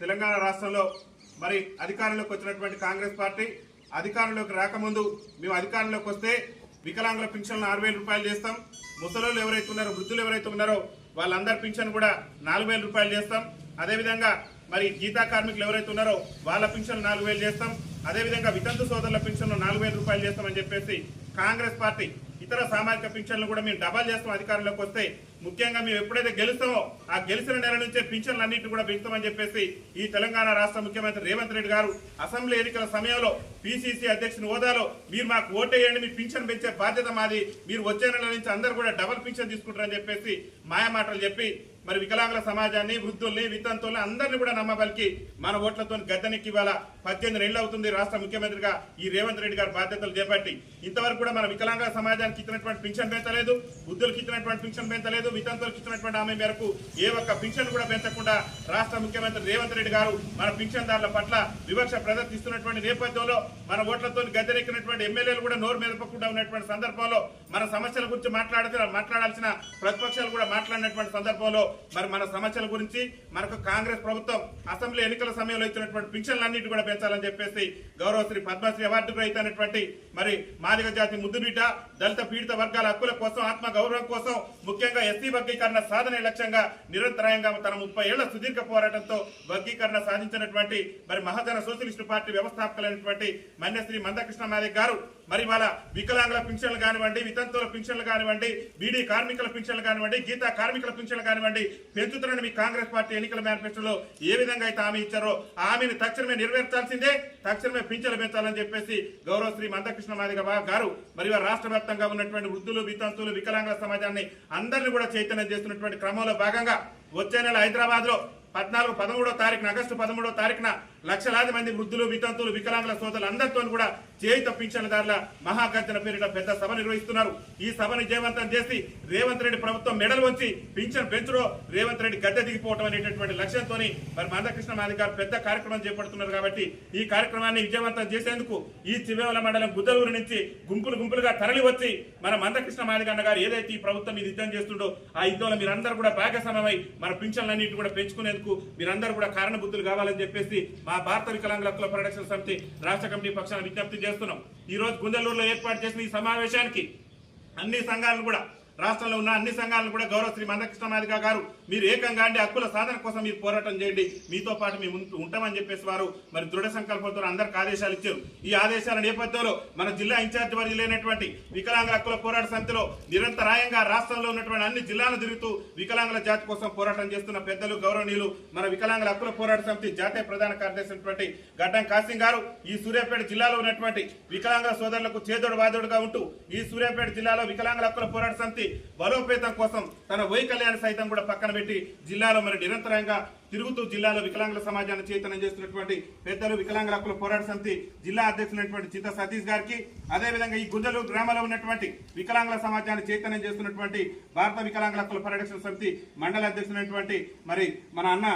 తెలంగాణ రాష్ట్రంలో మరి అధికారంలోకి వచ్చినటువంటి కాంగ్రెస్ పార్టీ అధికారంలోకి రాకముందు మేము అధికారంలోకి వస్తే వికలాంగుల పింఛన్లు ఆరు రూపాయలు చేస్తాం. ముసలోళ్ళు ఎవరైతే ఉన్నారో వృద్ధులు ఎవరైతే ఉన్నారో వాళ్ళందరి పింఛన్ కూడా నాలుగు రూపాయలు చేస్తాం. అదేవిధంగా మరి గీతా కార్మికులు ఎవరైతే ఉన్నారో వాళ్ళ పింఛన్లు నాలుగు వేలు చేస్తాం. అదేవిధంగా వితంతు సోదరుల పింఛన్లు నాలుగు రూపాయలు చేస్తామని చెప్పేసి కాంగ్రెస్ పార్టీ ఇతర సామాజిక పింఛన్లు కూడా మేము డబల్ చేస్తాం అధికారంలోకి వస్తే ముఖ్యంగా మేము ఎప్పుడైతే గెలుస్తామో ఆ గెలిచిన నెల నుంచే పింఛన్లు అన్నింటినీ కూడా పెంచుతామని చెప్పేసి ఈ తెలంగాణ రాష్ట్ర ముఖ్యమంత్రి రేవంత్ రెడ్డి గారు అసెంబ్లీ ఎన్నికల సమయంలో పిసిసి అధ్యక్షుని హోదాలో మీరు మాకు ఓటేయండి మీ పింఛన్ పెంచే బాధ్యత మాది మీరు వచ్చే నెల నుంచి అందరూ కూడా డబల్ పింఛన్ తీసుకుంటారని చెప్పేసి మాయమాటలు చెప్పి మరి వికలాంగుల సమాజాన్ని వృద్ధుల్ని వితంతుల్ని అందరినీ కూడా నమ్మబలికి మన ఓట్లతో గద్దెనెక్కి ఇవాళ పద్దెనిమిది నెలలు అవుతుంది రాష్ట్ర ముఖ్యమంత్రిగా ఈ రేవంత్ రెడ్డి గారు బాధ్యతలు చేపట్టి. ఇంతవరకు కూడా మన వికలాంగుల సమాజానికి ఇచ్చినటువంటి పింఛన్ పెంచలేదు వృద్ధులకు ఇచ్చినటువంటి పింఛన్ పెంచలేదు వితంతులకు ఇచ్చినటువంటి ఆమె మేరకు ఏ ఒక్క పింఛన్ కూడా పెంచకుండా రాష్ట్ర ముఖ్యమంత్రి రేవంత్ రెడ్డి గారు మన పింఛన్దారుల పట్ల వివక్ష ప్రదర్శిస్తున్నటువంటి నేపథ్యంలో మన ఓట్లతో గద్దెరెక్కినటువంటి ఎమ్మెల్యేలు కూడా నోరు మెదపకుండా ఉన్నటువంటి సందర్భంలో మన సమస్యల గురించి మాట్లాడితే మాట్లాడాల్సిన ప్రతిపక్షాలు కూడా మాట్లాడినటువంటి సందర్భంలో మరి మన సమస్యల గురించి మనకు కాంగ్రెస్ ప్రభుత్వం అసెంబ్లీ ఎన్నికల సమయంలో ఇచ్చినటువంటి పింఛన్లన్నింటి కూడా పెంచాలని చెప్పేసి గౌరవశ్రీ పద్మశ్రీ అవార్డు గ్రహీతైనటువంటి మరి మాదిగ జాతి ముద్దుబిడ్డ దళిత పీడిత వర్గాల హక్కుల కోసం ఆత్మ గౌరవం కోసం ముఖ్యంగా ఎస్సీ వర్గీకరణ సాధన లక్ష్యంగా నిరంతరాయంగా తన ముప్పై ఏళ్ళ సుదీర్ఘ పోరాటంతో వర్గీకరణ సాధించినటువంటి మరి మహాజన సోషలిస్టు పార్టీ వ్యవస్థాపకులైనటువంటి మన్యశ్రీ మందకృష్ణ నాయక్ గారు మరి వాళ్ళ వికలాంగుల పింఛన్లు కానివ్వండి వితంతువుల పింఛన్లు కానివ్వండి బీడీ కార్మికుల పింఛన్లు కానివ్వండి గీతా కార్మికుల పింఛన్లు కానివ్వండి పెంచుతున్న మీ కాంగ్రెస్ పార్టీ ఎన్నికల మేనిఫెస్టోలో ఏ విధంగా అయితే హామీ ఇచ్చారో ఆమెను హామీని తక్షణమే నెరవేర్చాల్సిందే తక్షణమే పింఛన్లు పెంచాలని చెప్పేసి గౌరవ శ్రీ మందకృష్ణ మాదిగ గారు మరి రాష్ట్ర వ్యాప్తంగా ఉన్నటువంటి వృద్ధులు వితంతువులు వికలాంగుల సమాజాన్ని అందరినీ కూడా చైతన్యం చేస్తున్నటువంటి క్రమంలో భాగంగా వచ్చే నెల హైదరాబాద్లో పద్నాలుగు పదమూడో తారీఖున ఆగస్టు పదమూడో తారీఖున లక్షలాది మంది వృద్ధులు వితంతులు వికలాంగుల సోదరులు అందరితో కూడా చేయిత పింఛన్దారుల మహాగర్జన పేరిట పెద్ద సభ నిర్వహిస్తున్నారు. ఈ సభను జయవంతం చేసి రేవంత్ రెడ్డి ప్రభుత్వం మెడలు వచ్చి పింఛన్ పెంచులో రేవంత్ రెడ్డి గద్దె దిగిపోవడం అనేటటువంటి లక్ష్యంతో మరి మందకృష్ణ మాది గారు పెద్ద కార్యక్రమం చేపడుతున్నారు కాబట్టి ఈ కార్యక్రమాన్ని విజయవంతం చేసేందుకు ఈ చివేవల మండలం గుద్దలూరు నుంచి గుంపులు గుంపులుగా తరలి వచ్చి మన మందకృష్ణ మాదిగన్న గారు ఏదైతే ఈ ప్రభుత్వం ఇది యుద్ధం చేస్తుండో ఆ యుద్ధంలో మీరందరూ కూడా భాగస్వామ్యమై మన పింఛన్లన్నింటి కూడా పెంచుకునేందుకు మీరందరూ కూడా కారణ బుద్ధులు కావాలని చెప్పేసి మా ఆ భారత వికలాంగుల హక్కుల పరిరక్షణ సమితి రాష్ట్ర కమిటీ పక్షాన విజ్ఞప్తి చేస్తున్నాం. ఈ రోజు గుందెలూరులో ఏర్పాటు చేసిన ఈ సమావేశానికి అన్ని సంఘాలను కూడా రాష్ట్రంలో ఉన్న అన్ని సంఘాలను కూడా గౌరవ శ్రీ మందకృష్ణ మాదిగ గారు మీరు ఏకంగా అండి హక్కుల సాధన కోసం మీరు పోరాటం చేయండి. మీతో పాటు మేము ఉంటూ- ఉంటామని చెప్పేసి వారు మరి దృఢ సంకల్పంతో అందరికి ఆదేశాలు ఇచ్చారు. ఈ ఆదేశాల నేపథ్యంలో మన జిల్లా ఇన్ఛార్జ్ వర్గీ లేనటువంటి వికలాంగుల హక్కుల పోరాట సమితిలో నిరంతరాయంగా రాష్ట్రంలో ఉన్నటువంటి అన్ని జిల్లాలు తిరుగుతూ వికలాంగుల జాతి కోసం పోరాటం చేస్తున్న పెద్దలు గౌరవనీయులు మన వికలాంగుల హక్కుల పోరాట సమితి జాతీయ ప్రధాన కార్యదర్శి గడ్డం కాసింగ్ గారు ఈ సూర్యాపేట జిల్లాలో ఉన్నటువంటి వికలాంగుల సోదరులకు చేదోడు వాదోడుగా ఉంటూ ఈ సూర్యాపేట జిల్లాలో వికలాంగుల హక్కుల పోరాట సమితి బలోపేతం కోసం తన వైకల్యాన్ని సైతం కూడా పక్కన పెట్టి జిల్లాలో మరి నిరంతరంగా తిరుగుతూ జిల్లాలో వికలాంగుల సమాజాన్ని చైతన్యం చేస్తున్నటువంటి పెద్దలు వికలాంగుల హక్కుల పోరాట సమితి జిల్లా అధ్యక్షులైనటువంటి చింత సతీష్ గారికి అదేవిధంగా ఈ గుంజలు గ్రామంలో ఉన్నటువంటి వికలాంగుల సమాజాన్ని చైతన్యం చేస్తున్నటువంటి భారత వికలాంగుల హక్కుల పరిరక్షణ సమితి మండల అధ్యక్షులైనటువంటి మరి మన అన్న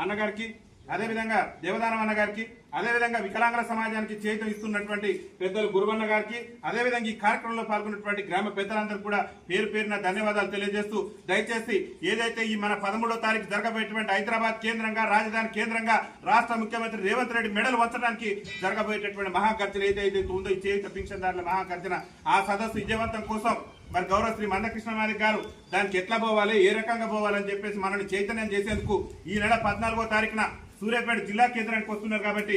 అన్నగారికి అదేవిధంగా దేవదానం అన్నగారికి అదేవిధంగా వికలాంగుల సమాజానికి చేతులు ఇస్తున్నటువంటి పెద్దలు గురువన్న గారికి అదేవిధంగా ఈ కార్యక్రమంలో పాల్గొన్నటువంటి గ్రామ పెద్దలందరూ కూడా పేరు పేరున ధన్యవాదాలు తెలియజేస్తూ దయచేసి ఏదైతే ఈ మన పదమూడో తారీఖు జరగబోయేటువంటి హైదరాబాద్ కేంద్రంగా రాజధాని కేంద్రంగా రాష్ట్ర ముఖ్యమంత్రి రేవంత్ రెడ్డి మెడలు వంచడానికి జరగబోయేటటువంటి మహాగర్జన ఏదైతే ఉందో ఈ చేయుత పింఛన్దారుల మహాగర్జన ఆ సదస్సు విజయవంతం కోసం మరి గౌరవ శ్రీ మందకృష్ణ గారు దానికి ఎట్లా పోవాలి ఏ రకంగా పోవాలని చెప్పేసి మనల్ని చైతన్యం చేసేందుకు ఈ నెల పద్నాలుగో తారీఖున సూర్యాపేట జిల్లా కేంద్రానికి వస్తున్నారు కాబట్టి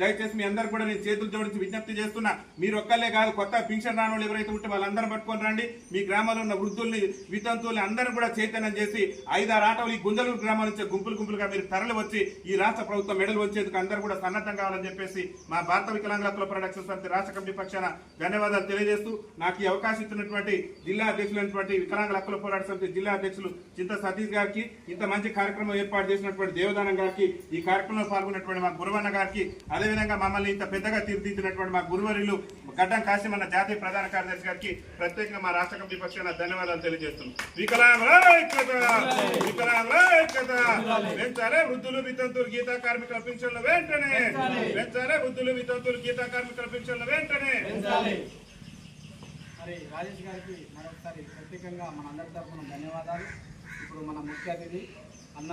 దయచేసి మీ అందరు కూడా నేను చేతులు జోడించి విజ్ఞప్తి చేస్తున్నా. మీరు ఒక్కళ్ళే కాదు కొత్త పింఛన్ రాని వాళ్ళు ఎవరైతే ఉంటే వాళ్ళందరూ పట్టుకొని రండి. మీ గ్రామంలో ఉన్న వృద్ధుల్ని వితంతువుల్ని అందరూ కూడా చైతన్యం చేసి ఐదారు ఆటలు ఈ గుంజలూరు గ్రామం నుంచి గుంపులు గుంపులుగా మీరు తరలి వచ్చి ఈ రాష్ట్ర ప్రభుత్వం మెడలు వచ్చేందుకు అందరూ కూడా సన్నద్ధం కావాలని చెప్పేసి మా భారత వికలాంగుల హక్కుల పరిరక్షణ సమితి రాష్ట్ర కమిటీ పక్షాన ధన్యవాదాలు తెలియజేస్తూ నాకు ఈ అవకాశం ఇచ్చినటువంటి జిల్లా అధ్యక్షులైనటువంటి వికలాంగుల హక్కుల పోరాట సమితి జిల్లా అధ్యక్షులు చింత సతీష్ గారికి ఇంత మంచి కార్యక్రమం ఏర్పాటు చేసినటువంటి దేవదానం గారికి ఈ కార్యక్రమంలో పాల్గొన్నటువంటి మా గురువన్న గారికి అదేవిధంగా మమ్మల్ని ఇంత పెద్దగా తీర్చిదిద్దినటువంటి మా గురువరిల్లు గడ్డం కాశీమన్న జాతీయ ప్రధాన కార్యదర్శి గారికి ప్రత్యేకంగా మా రాష్ట్ర కమిటీ పక్షాన ధన్యవాదాలు తెలియజేస్తున్నాం. పెంచాలే వృద్ధులు వితంతులు గీతా కార్మికుల పింఛన్లు వెంటనే పెంచాలే వృద్ధులు వితంతులు గీతా కార్మికుల పింఛన్లు వెంటనే. మరి రాజేష్ గారికి మరొకసారి ప్రత్యేకంగా మన అందరి తరఫున ధన్యవాదాలు. ఇప్పుడు మన ముఖ్య అతిథి అన్న